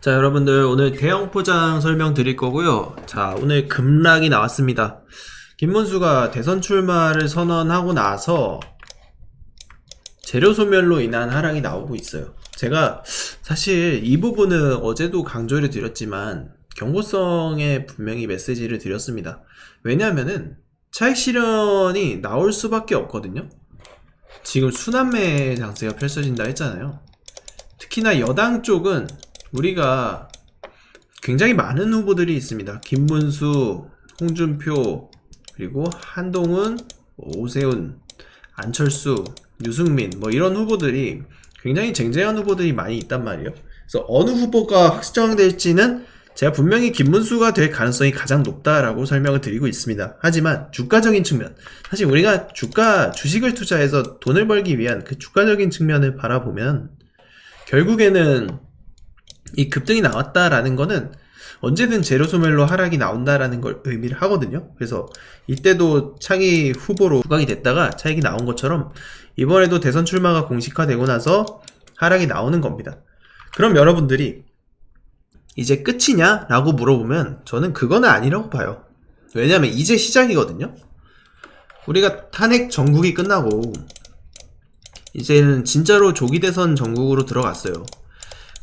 자, 여러분들 오늘 대형 포장 설명 드릴 거고요. 자, 오늘 급락이 나왔습니다. 김문수가 대선 출마를 선언하고 나서 재료 소멸로 인한 하락이 나오고 있어요. 제가 사실 이 부분은 어제도 강조를 드렸지만 경고성의 분명히 메시지를 드렸습니다. 왜냐하면은 차익 실현이 나올 수밖에 없거든요. 지금 순환매 장세가 펼쳐진다 했잖아요. 특히나 여당 쪽은 우리가 굉장히 많은 후보들이 있습니다. 김문수, 홍준표, 그리고 한동훈, 오세훈, 안철수, 유승민 뭐 이런 후보들이 굉장히 쟁쟁한 후보들이 많이 있단 말이에요. 그래서 어느 후보가 확정될지는 제가 분명히 김문수가 될 가능성이 가장 높다라고 설명을 드리고 있습니다. 하지만 주가적인 측면, 사실 우리가 주가 주식을 투자해서 돈을 벌기 위한 그 주가적인 측면을 바라보면 결국에는 이 급등이 나왔다라는 거는 언제든 재료 소멸로 하락이 나온다라는 걸 의미를 하거든요. 그래서 이때도 차기 후보로 부각이 됐다가 차익이 나온 것처럼 이번에도 대선 출마가 공식화되고 나서 하락이 나오는 겁니다. 그럼 여러분들이 이제 끝이냐? 라고 물어보면 저는 그거는 아니라고 봐요. 왜냐면 이제 시작이거든요. 우리가 탄핵 전국이 끝나고 이제는 진짜로 조기 대선 전국으로 들어갔어요.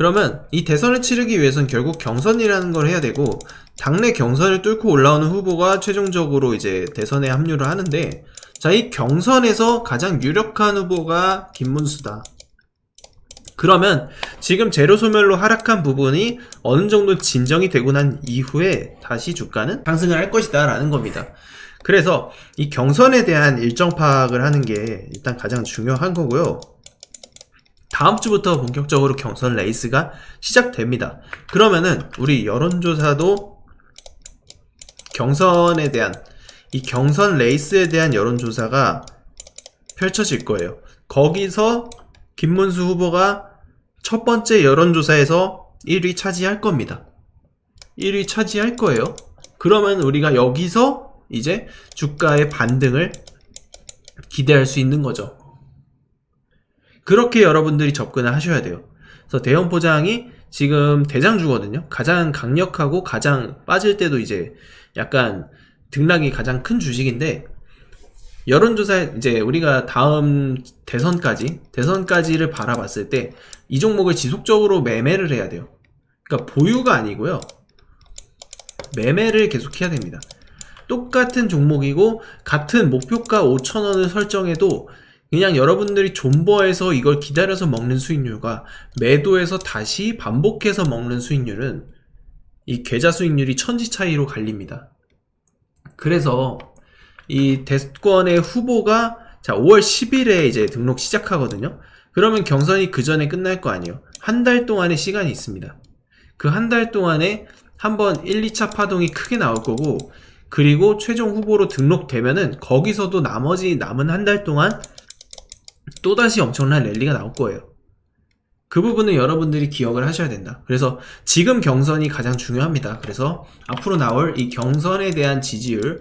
그러면 이 대선을 치르기 위해선 결국 경선이라는 걸 해야 되고 당내 경선을 뚫고 올라오는 후보가 최종적으로 이제 대선에 합류를 하는데 자 이 경선에서 가장 유력한 후보가 김문수다. 그러면 지금 재료 소멸로 하락한 부분이 어느 정도 진정이 되고 난 이후에 다시 주가는 상승을 할 것이다 라는 겁니다. 그래서 이 경선에 대한 일정 파악을 하는 게 일단 가장 중요한 거고요. 다음 주부터 본격적으로 경선 레이스가 시작됩니다. 그러면은 우리 여론조사도 경선에 대한 이 경선 레이스에 대한 여론조사가 펼쳐질 거예요. 거기서 김문수 후보가 첫 번째 여론조사에서 1위 차지할 겁니다. 1위 차지할 거예요. 그러면 우리가 여기서 이제 주가의 반등을 기대할 수 있는 거죠. 그렇게 여러분들이 접근을 하셔야 돼요. 그래서 대형 포장이 지금 대장주거든요. 가장 강력하고 가장 빠질 때도 이제 약간 등락이 가장 큰 주식인데 여론조사 이제 우리가 다음 대선까지 대선까지를 바라봤을 때 이 종목을 지속적으로 매매를 해야 돼요. 그러니까 보유가 아니고요. 매매를 계속 해야 됩니다. 똑같은 종목이고 같은 목표가 5,000원을 설정해도 그냥 여러분들이 존버해서 이걸 기다려서 먹는 수익률과 매도해서 다시 반복해서 먹는 수익률은 이 계좌 수익률이 천지 차이로 갈립니다. 그래서 이 대권의 후보가 자 5월 10일에 이제 등록 시작하거든요. 그러면 경선이 그 전에 끝날 거 아니에요. 한 달 동안의 시간이 있습니다. 그 한 달 동안에 한번 1, 2차 파동이 크게 나올 거고 그리고 최종 후보로 등록되면은 거기서도 나머지 남은 한 달 동안 또다시 엄청난 랠리가 나올 거예요. 그 부분은 여러분들이 기억을 하셔야 된다. 그래서 지금 경선이 가장 중요합니다. 그래서 앞으로 나올 이 경선에 대한 지지율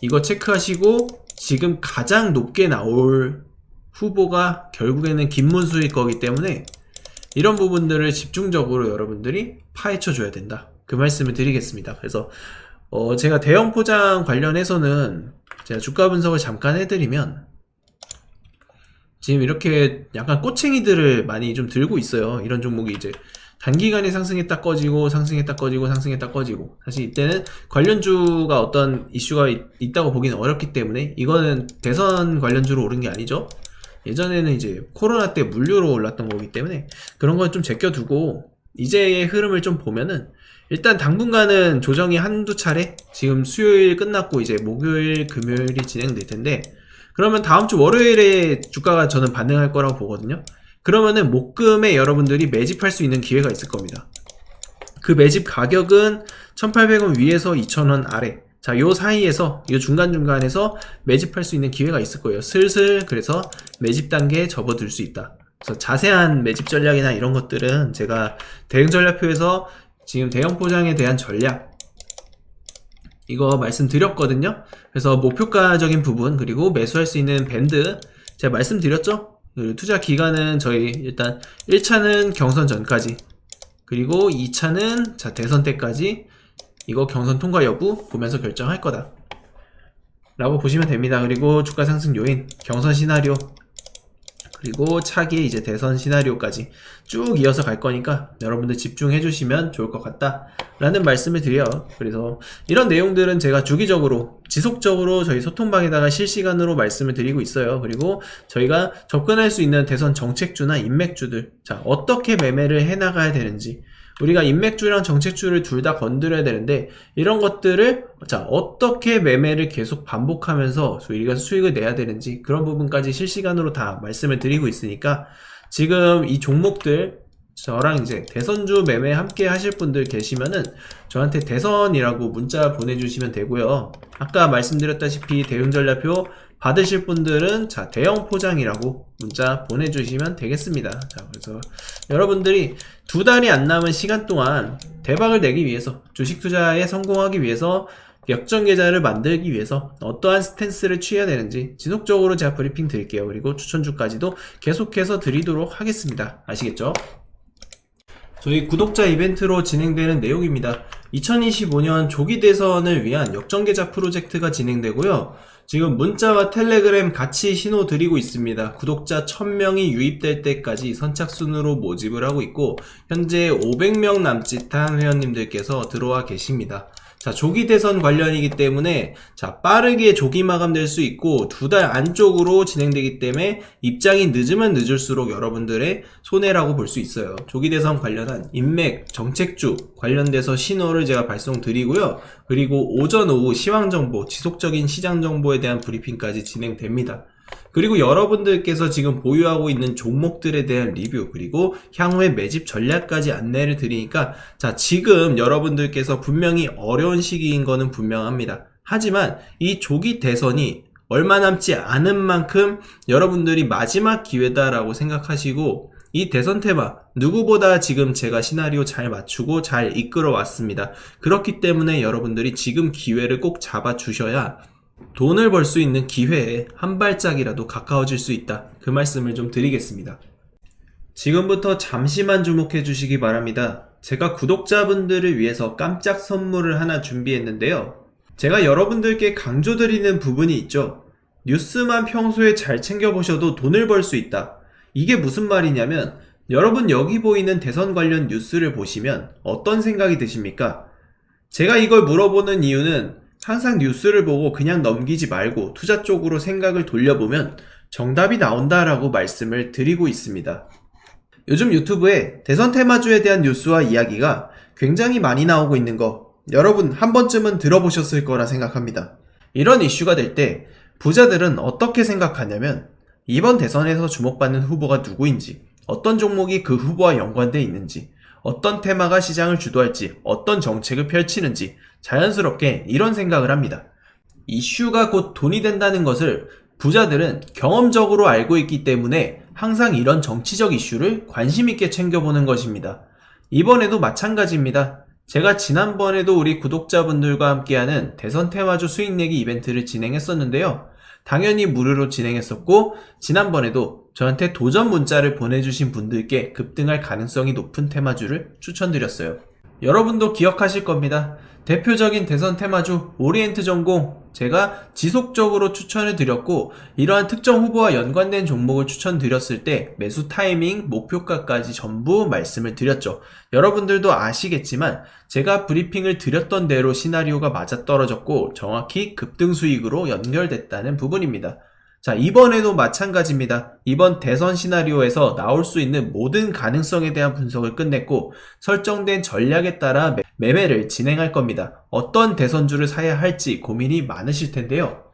이거 체크하시고 지금 가장 높게 나올 후보가 결국에는 김문수일 거기 때문에 이런 부분들을 집중적으로 여러분들이 파헤쳐 줘야 된다. 그 말씀을 드리겠습니다. 그래서 어 제가 대형 포장 관련해서는 제가 주가 분석을 잠깐 해드리면 지금 이렇게 약간 꼬챙이들을 많이 좀 들고 있어요. 이런 종목이 이제 단기간에 상승했다 꺼지고 상승했다 꺼지고 상승했다 꺼지고 사실 이때는 관련주가 어떤 이슈가 있, 다고 보기는 어렵기 때문에 이거는 대선 관련주로 오른 게 아니죠. 예전에는 이제 코로나 때 물류로 올랐던 거기 때문에 그런 건 좀 제껴두고 이제의 흐름을 좀 보면은 일단 당분간은 조정이 한두 차례 지금 수요일 끝났고 이제 목요일 금요일이 진행될 텐데 그러면 다음 주 월요일에 주가가 저는 반등할 거라고 보거든요. 그러면은 목금에 여러분들이 매집할 수 있는 기회가 있을 겁니다. 그 매집 가격은 1,800원 위에서 2,000원 아래. 자, 요 사이에서, 요 중간중간에서 매집할 수 있는 기회가 있을 거예요. 슬슬, 그래서 매집 단계에 접어들 수 있다. 그래서 자세한 매집 전략이나 이런 것들은 제가 대응 전략표에서 지금 대형 포장에 대한 전략, 이거 말씀드렸거든요. 그래서 목표가적인 부분, 그리고 매수할 수 있는 밴드, 제가 말씀드렸죠? 그 투자 기간은 저희 일단 1차는 경선 전까지 그리고 2차는 자 대선 때까지 이거 경선 통과 여부 보면서 결정할 거다. 라고 보시면 됩니다. 그리고 주가 상승 요인, 경선 시나리오, 그리고 차기의 이제 대선 시나리오까지 쭉 이어서 갈 거니까 여러분들 집중해 주시면 좋을 것 같다. 라는 말씀을 드려요. 그래서 이런 내용들은 제가 주기적으로, 지속적으로 저희 소통방에다가 실시간으로 말씀을 드리고 있어요. 그리고 저희가 접근할 수 있는 대선 정책주나 인맥주들, 자, 어떻게 매매를 해 나가야 되는지, 우리가 인맥주랑 정책주를 둘 다 건드려야 되는데 이런 것들을 자 어떻게 매매를 계속 반복하면서 우리가 수익을 내야 되는지 그런 부분까지 실시간으로 다 말씀을 드리고 있으니까 지금 이 종목들 저랑 이제 대선주 매매 함께 하실 분들 계시면은 저한테 대선이라고 문자 보내주시면 되고요. 아까 말씀드렸다시피 대응 전략표 받으실 분들은 자 대형 포장이라고 문자 보내주시면 되겠습니다. 자 그래서 여러분들이 두 달이 안 남은 시간 동안 대박을 내기 위해서 주식 투자에 성공하기 위해서 역전 계좌를 만들기 위해서 어떠한 스탠스를 취해야 되는지 지속적으로 제가 브리핑 드릴게요. 그리고 추천주까지도 계속해서 드리도록 하겠습니다. 아시겠죠? 저희 구독자 이벤트로 진행되는 내용입니다. 2025년 조기 대선을 위한 역전계좌 프로젝트가 진행되고요. 지금 문자와 텔레그램 같이 신호 드리고 있습니다. 구독자 1000명이 유입될 때까지 선착순으로 모집을 하고 있고 현재 500명 남짓한 회원님들께서 들어와 계십니다. 자, 조기 대선 관련이기 때문에 자, 빠르게 조기 마감될 수 있고 두 달 안쪽으로 진행되기 때문에 입장이 늦으면 늦을수록 여러분들의 손해라고 볼 수 있어요. 조기 대선 관련한 인맥, 정책주 관련돼서 신호를 제가 발송 드리고요. 그리고 오전 오후 시황 정보, 지속적인 시장 정보에 대한 브리핑까지 진행됩니다. 그리고 여러분들께서 지금 보유하고 있는 종목들에 대한 리뷰 그리고 향후의 매집 전략까지 안내를 드리니까 자 지금 여러분들께서 분명히 어려운 시기인 거는 분명합니다. 하지만 이 조기 대선이 얼마 남지 않은 만큼 여러분들이 마지막 기회다라고 생각하시고 이 대선 테마 누구보다 지금 제가 시나리오 잘 맞추고 잘 이끌어 왔습니다. 그렇기 때문에 여러분들이 지금 기회를 꼭 잡아 주셔야 돈을 벌 수 있는 기회에 한 발짝이라도 가까워질 수 있다. 그 말씀을 좀 드리겠습니다. 지금부터 잠시만 주목해 주시기 바랍니다. 제가 구독자분들을 위해서 깜짝 선물을 하나 준비했는데요. 제가 여러분들께 강조드리는 부분이 있죠. 뉴스만 평소에 잘 챙겨보셔도 돈을 벌 수 있다. 이게 무슨 말이냐면, 여러분 여기 보이는 대선 관련 뉴스를 보시면 어떤 생각이 드십니까? 제가 이걸 물어보는 이유는 항상 뉴스를 보고 그냥 넘기지 말고 투자 쪽으로 생각을 돌려보면 정답이 나온다라고 말씀을 드리고 있습니다. 요즘 유튜브에 대선 테마주에 대한 뉴스와 이야기가 굉장히 많이 나오고 있는 거 여러분 한 번쯤은 들어보셨을 거라 생각합니다. 이런 이슈가 될 때 부자들은 어떻게 생각하냐면 이번 대선에서 주목받는 후보가 누구인지 어떤 종목이 그 후보와 연관돼 있는지 어떤 테마가 시장을 주도할지, 어떤 정책을 펼치는지 자연스럽게 이런 생각을 합니다. 이슈가 곧 돈이 된다는 것을 부자들은 경험적으로 알고 있기 때문에 항상 이런 정치적 이슈를 관심있게 챙겨보는 것입니다. 이번에도 마찬가지입니다. 제가 지난번에도 우리 구독자분들과 함께하는 대선 테마주 수익 내기 이벤트를 진행했었는데요. 당연히 무료로 진행했었고, 지난번에도 저한테 도전 문자를 보내주신 분들께 급등할 가능성이 높은 테마주를 추천드렸어요. 여러분도 기억하실 겁니다. 대표적인 대선 테마주 오리엔트 전공 제가 지속적으로 추천을 드렸고 이러한 특정 후보와 연관된 종목을 추천드렸을 때 매수 타이밍, 목표가까지 전부 말씀을 드렸죠. 여러분들도 아시겠지만 제가 브리핑을 드렸던 대로 시나리오가 맞아떨어졌고 정확히 급등 수익으로 연결됐다는 부분입니다. 자, 이번에도 마찬가지입니다. 이번 대선 시나리오에서 나올 수 있는 모든 가능성에 대한 분석을 끝냈고 설정된 전략에 따라 매매를 진행할 겁니다. 어떤 대선주를 사야 할지 고민이 많으실 텐데요.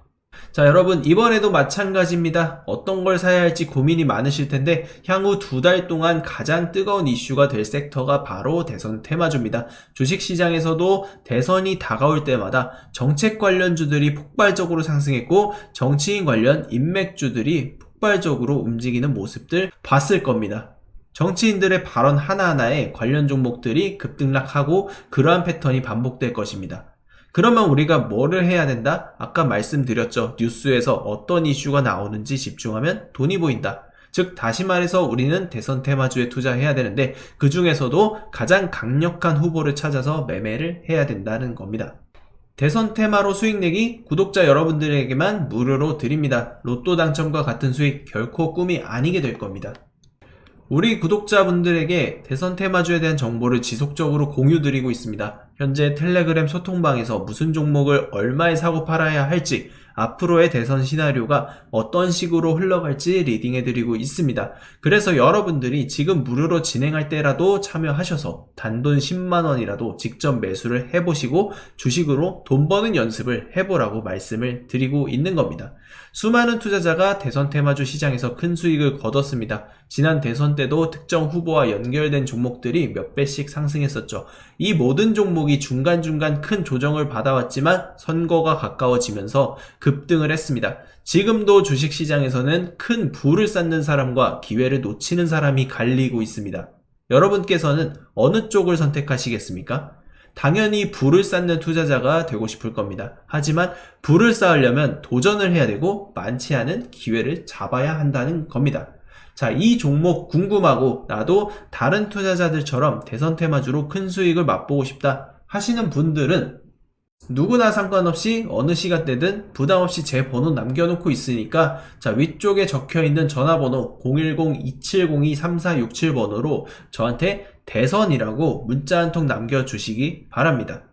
자, 여러분, 이번에도 마찬가지입니다. 어떤 걸 사야 할지 고민이 많으실 텐데, 향후 두 달 동안 가장 뜨거운 이슈가 될 섹터가 바로 대선 테마주입니다. 주식시장에서도 대선이 다가올 때마다 정책 관련주들이 폭발적으로 상승했고, 정치인 관련 인맥주들이 폭발적으로 움직이는 모습들 봤을 겁니다. 정치인들의 발언 하나하나에 관련 종목들이 급등락하고 그러한 패턴이 반복될 것입니다. 그러면 우리가 뭐를 해야 된다? 아까 말씀드렸죠. 뉴스에서 어떤 이슈가 나오는지 집중하면 돈이 보인다. 즉 다시 말해서 우리는 대선 테마주에 투자해야 되는데 그 중에서도 가장 강력한 후보를 찾아서 매매를 해야 된다는 겁니다. 대선 테마로 수익 내기 구독자 여러분들에게만 무료로 드립니다. 로또 당첨과 같은 수익 결코 꿈이 아니게 될 겁니다. 우리 구독자분들에게 대선 테마주에 대한 정보를 지속적으로 공유드리고 있습니다. 현재 텔레그램 소통방에서 무슨 종목을 얼마에 사고 팔아야 할지, 앞으로의 대선 시나리오가 어떤 식으로 흘러갈지 리딩해드리고 있습니다. 그래서 여러분들이 지금 무료로 진행할 때라도 참여하셔서 단돈 10만원이라도 직접 매수를 해보시고 주식으로 돈 버는 연습을 해보라고 말씀을 드리고 있는 겁니다. 수많은 투자자가 대선 테마주 시장에서 큰 수익을 거뒀습니다. 지난 대선 때도 특정 후보와 연결된 종목들이 몇 배씩 상승했었죠. 이 모든 종목이 중간중간 큰 조정을 받아왔지만 선거가 가까워지면서 급등을 했습니다. 지금도 주식시장에서는 큰 부를 쌓는 사람과 기회를 놓치는 사람이 갈리고 있습니다. 여러분께서는 어느 쪽을 선택하시겠습니까? 당연히 부를 쌓는 투자자가 되고 싶을 겁니다. 하지만 부를 쌓으려면 도전을 해야 되고 많지 않은 기회를 잡아야 한다는 겁니다. 자, 이 종목 궁금하고 나도 다른 투자자들처럼 대선 테마주로 큰 수익을 맛보고 싶다 하시는 분들은 누구나 상관없이 어느 시간대든 부담 없이 제 번호 남겨놓고 있으니까 자 위쪽에 적혀 있는 전화번호 010-2702-3467번호로 저한테 대선이라고 문자 한 통 남겨주시기 바랍니다.